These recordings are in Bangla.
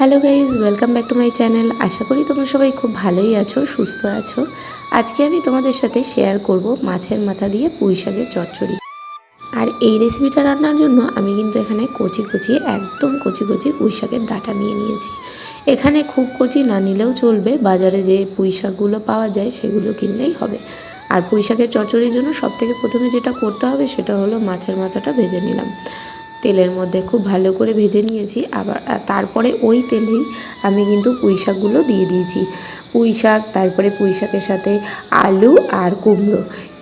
Hello guys welcome back to my channel আশা করি তোমরা সবাই খুব ভালোই আছো, সুস্থ আছো। আজকে আমি তোমাদের সাথে শেয়ার করব মাছের মাথা দিয়ে পুঁই শাকের চচ্চড়ি। আর এই রেসিপিটা রান্নার জন্য আমি কিন্তু এখানে কচি কচি, একদম কচি কচি পুঁই শাকের ডাটা নিয়ে নিয়েছি। এখানে খুব কচি না নিলেও চলবে, বাজারে যে পুঁই শাকগুলো পাওয়া যায় সেগুলো কিনলেই হবে। আর পুঁই শাকের চচ্চড়ির জন্য সবথেকে প্রথমে যেটা করতে হবে সেটা হলো মাছের মাথাটা ভেজে নিলাম। তেলের মধ্যে খুব ভালো করে ভেজে নিয়েছি। আবার তারপরে ওই তেলেই আমি কিন্তু পুঁই শাকগুলো দিয়ে দিয়েছি। পুঁই শাক, তারপরে পুঁই শাকের সাথে আলু আর কুমড়ো।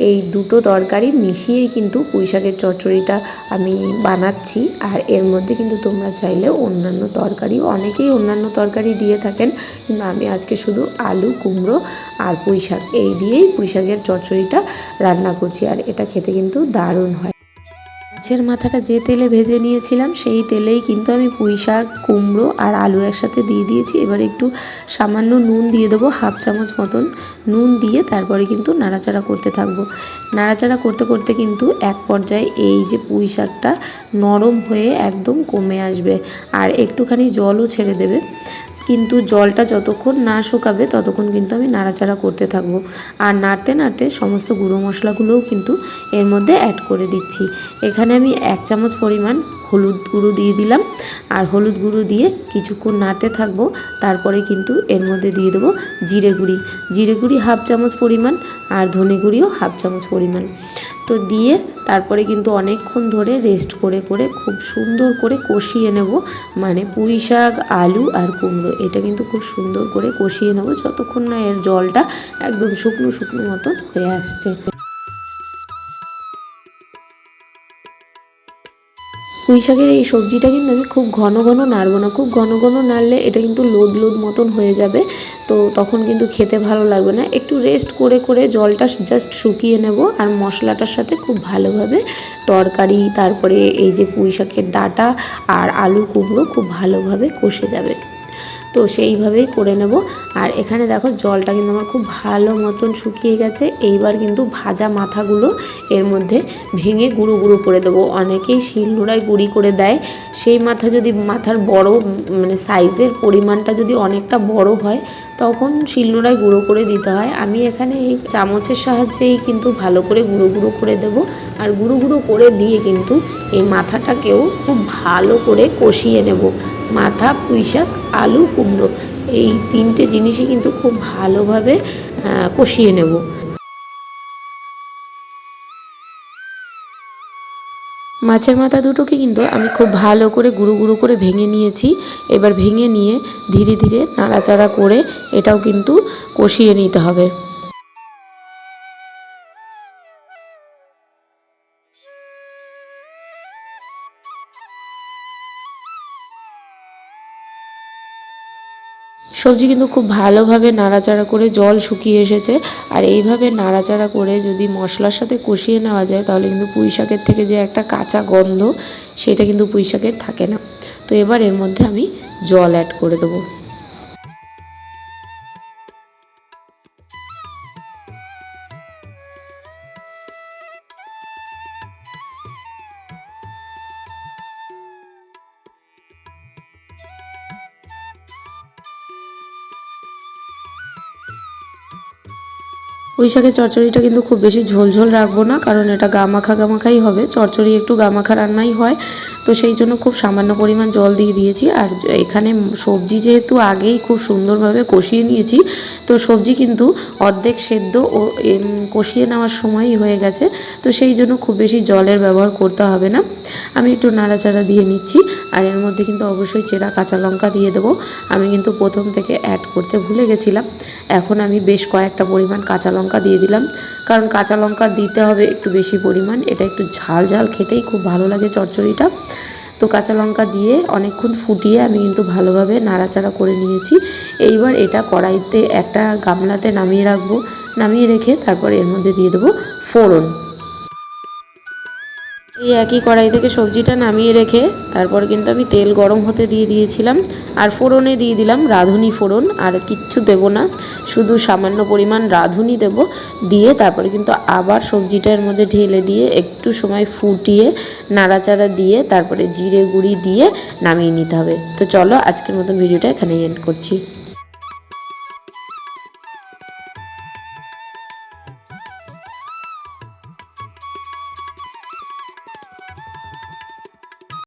এই দুটো তরকারি মিশিয়েই কিন্তু পুঁই শাকের চচ্চড়িটা আমি বানাচ্ছি। আর এর মধ্যে কিন্তু তোমরা চাইলে অন্যান্য তরকারি অনেকেই অন্যান্য তরকারি দিয়ে থাকেন, কিন্তু আমি আজকে শুধু আলু, কুমড়ো আর পুঁই শাক, এই দিয়েই পুঁই শাকের চচ্চড়িটা রান্না করছি। আর এটা খেতে কিন্তু দারুণ হয়। মাছের মাথাটা যে তেলে ভেজে নিয়েছিলাম, সেই তেলেই কিন্তু আমি পুঁই শাক, কুমড়ো আর আলু একসাথে দিয়ে দিয়েছি। এবার একটু সামান্য নুন দিয়ে দেবো, হাফ চামচ মতন নুন দিয়ে তারপরে কিন্তু নাড়াচাড়া করতে থাকব। নাড়াচাড়া করতে করতে কিন্তু এক পর্যায়ে এই যে পুঁই শাকটা নরম হয়ে একদম কমে আসবে আর একটুখানি জলও ছেড়ে দেবে। কিন্তু জলটা যতক্ষণ না শুকাবে ততক্ষণ কিন্তু আমি নাড়াচাড়া করতে থাকব। আর নাড়তে নাড়তে সমস্ত গুঁড়ো মশলাগুলোও কিন্তু এর মধ্যে অ্যাড করে দিচ্ছি। এখানে আমি এক চামচ পরিমাণ হলুদ গুঁড়ো দিয়ে দিলাম। আর হলুদ গুঁড়ো দিয়ে কিছুক্ষণ নাড়তে থাকব। তারপরে কিন্তু এর মধ্যে দিয়ে দেবো জিরে গুঁড়ি। জিরে গুঁড়ি হাফ চামচ পরিমাণ আর ধনে গুঁড়িও হাফ চামচ পরিমাণ। তো দিয়ে তারপরে কিন্তু অনেকক্ষণ ধরে রেস্ট করে করে খুব সুন্দর করে কষিয়ে নেব। মানে পুঁই শাক, আলু আর কুমড়ো, এটা কিন্তু খুব সুন্দর করে কষিয়ে নেব যতক্ষণ না এর জলটা একদম শুকনো শুকনো মতন হয়ে আসছে। পুঁই শাকের এই সবজিটা কিন্তু আমি খুব ঘন ঘন নাড়বো না। খুব ঘন ঘন নাড়লে এটা কিন্তু লোড লোড মতন হয়ে যাবে। তো তখন কিন্তু খেতে ভালো লাগবে না। একটু রেস্ট করে করে জলটা জাস্ট শুকিয়ে নেব আর মশলাটার সাথে খুব ভালোভাবে তরকারি, তারপরে এই যে পুঁই শাকের ডাটা আর আলু কুমড়ো খুব ভালোভাবে কষে যাবে। তো সেইভাবেই করে নেব। আর এখানে দেখো জলটা কিন্তু আমার খুব ভালো মতন শুকিয়ে গেছে। এইবার কিন্তু ভাজা মাথাগুলো এর মধ্যে ভেঙে গুঁড়ো গুঁড়ো করে দেবো। অনেকেই শিলনোড়ায় গুঁড়ি করে দেয়। সেই মাথা যদি মাথার বড় মানে সাইজের পরিমাণটা যদি অনেকটা বড় হয় তখন শিলনোড়ায় গুঁড়ো করে দিতে হয়। আমি এখানে এই চামচের সাহায্যেই কিন্তু ভালো করে গুঁড়ো গুঁড়ো করে দেব। আর গুঁড়ো গুঁড়ো করে দিয়ে কিন্তু এই মাথাটাকেও খুব ভালো করে কষিয়ে নেব। মাথা, পুঁইশাক, আলু, কুমড়ো, এই তিনটে জিনিসই কিন্তু খুব ভালোভাবে কষিয়ে নেব। মাছের মাথা দুটোকে কিন্তু আমি খুব ভালো করে গুঁড়ো গুঁড়ো করে ভেঙে নিয়েছি। এবার ভেঙে নিয়ে ধীরে ধীরে নাড়াচাড়া করে এটাও কিন্তু কষিয়ে নিতে হবে। সবজি কিন্তু খুব ভালোভাবে নাড়াচাড়া করে জল শুকিয়ে এসেছে। আর এইভাবে নাড়াচাড়া করে যদি মশলার সাথে কষিয়ে নেওয়া যায়, তাহলে কিন্তু পুঁই শাকের থেকে যে একটা কাঁচা গন্ধ, সেটা কিন্তু পুঁই শাকের থাকে না। তো এবার এর মধ্যে আমি জল অ্যাড করে দেবো। পুঁই শাকের চচ্চড়িটা কিন্তু খুব বেশি ঝোল ঝোল রাখব না, কারণ এটা গামাখা গামাখাই হবে। চচ্চড়ি একটু গামাখা রান্নাই হয়, তো সেই জন্য খুব সামান্য পরিমাণ জল দিয়ে দিয়েছি। আর এখানে সবজি যেহেতু আগেই খুব সুন্দরভাবে কষিয়ে নিয়েছি, তো সবজি কিন্তু অর্ধেক সেদ্ধ ও কষিয়ে নেওয়ার সময়ই হয়ে গেছে, তো সেই জন্য খুব বেশি জলের ব্যবহার করতে হবে না। আমি একটু নাড়াচাড়া দিয়ে নিচ্ছি, আর এর মধ্যে কিন্তু অবশ্যই চেরা কাঁচা লঙ্কা দিয়ে দেবো। আমি কিন্তু প্রথম থেকে অ্যাড করতে ভুলে গেছিলাম, এখন আমি বেশ কয়েকটা পরিমাণ কাঁচা লঙ্কা দিয়ে দিলাম। কারণ কাঁচা লঙ্কা দিতে হবে একটু বেশি পরিমাণ। এটা একটু ঝাল ঝাল খেতেই খুব ভালো লাগে চচ্চড়িটা। তো কাঁচা লঙ্কা দিয়ে অনেকক্ষণ ফুটিয়ে আমি কিন্তু ভালোভাবে নাড়াচাড়া করে নিয়েছি। এইবার এটা কড়াইতে একটা গামলাতে নামিয়ে রাখব। নামিয়ে রেখে তারপর এর মধ্যে দিয়ে দেবো ফোড়ন। এই একই কড়াই থেকে সবজিটা নামিয়ে রেখে তারপর কিন্তু আমি তেল গরম হতে দিয়ে দিয়েছিলাম। আর ফোড়নে দিয়ে দিলাম রাঁধুনি ফোড়ন, আর কিচ্ছু দেব না। শুধু সামান্য পরিমাণ রাঁধুনি দেব। দিয়ে তারপরে কিন্তু আবার সবজিটার মধ্যে ঢেলে দিয়ে একটু সময় ফুটিয়ে নাড়াচাড়া দিয়ে তারপরে জিরে গুঁড়ি দিয়ে নামিয়ে নিতে হবে। তো চলো আজকের মতন ভিডিওটা এখানেই এন্ড করছি।